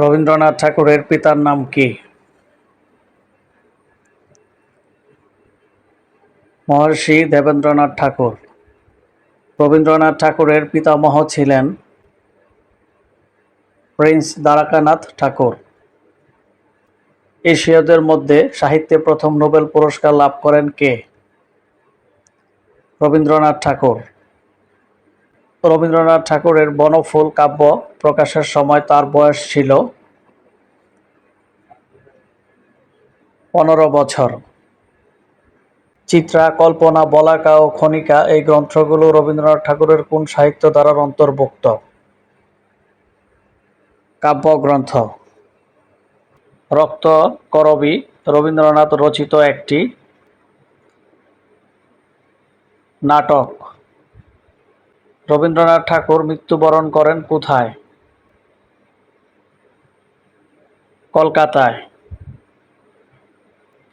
রবীন্দ্রনাথ ঠাকুরের পিতার নাম কি? মহর্ষি দেবেন্দ্রনাথ ঠাকুর। রবীন্দ্রনাথ ঠাকুরের পিতামহ ছিলেন প্রিন্স দ্বারকানাথ ঠাকুর। এশীয়দের মধ্যে সাহিত্যে প্রথম নোবেল পুরস্কার লাভ করেন কে? রবীন্দ্রনাথ ঠাকুর। রবীন্দ্রনাথ ঠাকুরের বনফুল কাব্য প্রকাশের সময় তার বয়স ছিল পনেরো বছর। চিত্রা, কল্পনা, বলাকা ও খনিকা এই গ্রন্থগুলো রবীন্দ্রনাথ ঠাকুরের কোন সাহিত্য ধারার অন্তর্ভুক্ত? কাব্যগ্রন্থ রক্ত করবী রবীন্দ্রনাথ রচিত একটি নাটক। রবীন্দ্রনাথ ঠাকুর মৃত্যুবরণ করেন কোথায়? কলকাতায়।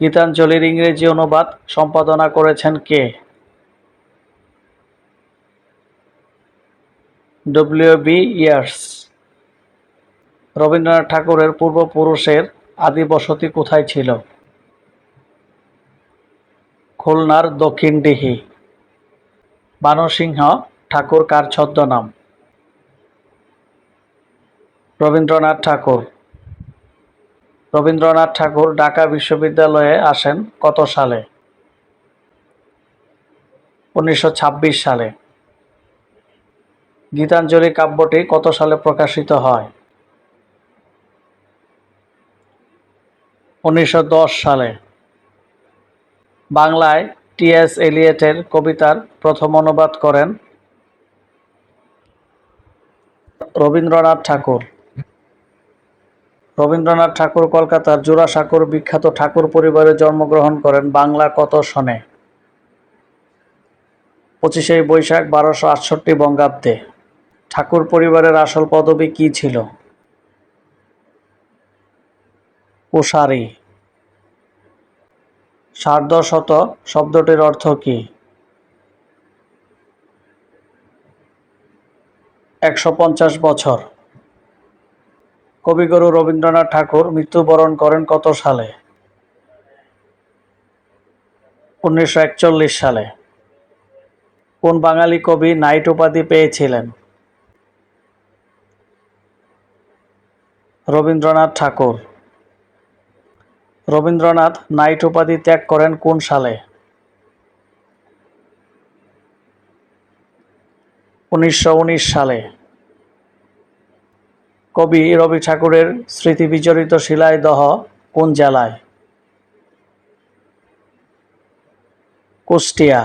গীতাঞ্জলির ইংরেজি অনুবাদ সম্পাদনা করেছেন কে? W B Yeats. রবীন্দ্রনাথ ঠাকুরের পূর্বপুরুষের আদি বসতি কোথায় ছিল? খুলনার দক্ষিণডিহি বানরসিংহ ঠাকুর কার ছদ্মনাম? রবীন্দ্রনাথ ঠাকুর। রবীন্দ্রনাথ ঠাকুর ঢাকা বিশ্ববিদ্যালয়ে আসেন কত সালে? উনিশশো ছাব্বিশ সালে। গীতাঞ্জলি কাব্যটি কত সালে প্রকাশিত হয়? উনিশশো দশ সালে। বাংলায় টি.এস. এলিয়েটের কবিতার প্রথম অনুবাদ করেন রবীন্দ্রনাথ ঠাকুর। রবীন্দ্রনাথ ঠাকুর কলকাতার জোড়াসাঁকোর বিখ্যাত ঠাকুর পরিবারে জন্মগ্রহণ করেন বাংলা কত সনে? পঁচিশে বৈশাখ বারোশো আটষট্টি বঙ্গাব্দে। ঠাকুর পরিবারের আসল পদবি কি ছিল? কুশারি সার্ধশত শব্দটির অর্থ কি? একশো পঞ্চাশ বছর। কবিগুরু রবীন্দ্রনাথ ঠাকুর মৃত্যুবরণ করেন কত সালে? উনিশশো একচল্লিশ সালে। কোন বাঙালি কবি নাইট উপাধি পেয়েছিলেন? রবীন্দ্রনাথ ঠাকুর। রবীন্দ্রনাথ নাইট উপাধি ত্যাগ করেন কোন সালে? উনিশশো উনিশ সালে কবি রবি ঠাকুরের স্মৃতি বিচড়িত শিলায় দহ কোন জেলায়? কুষ্টিয়া।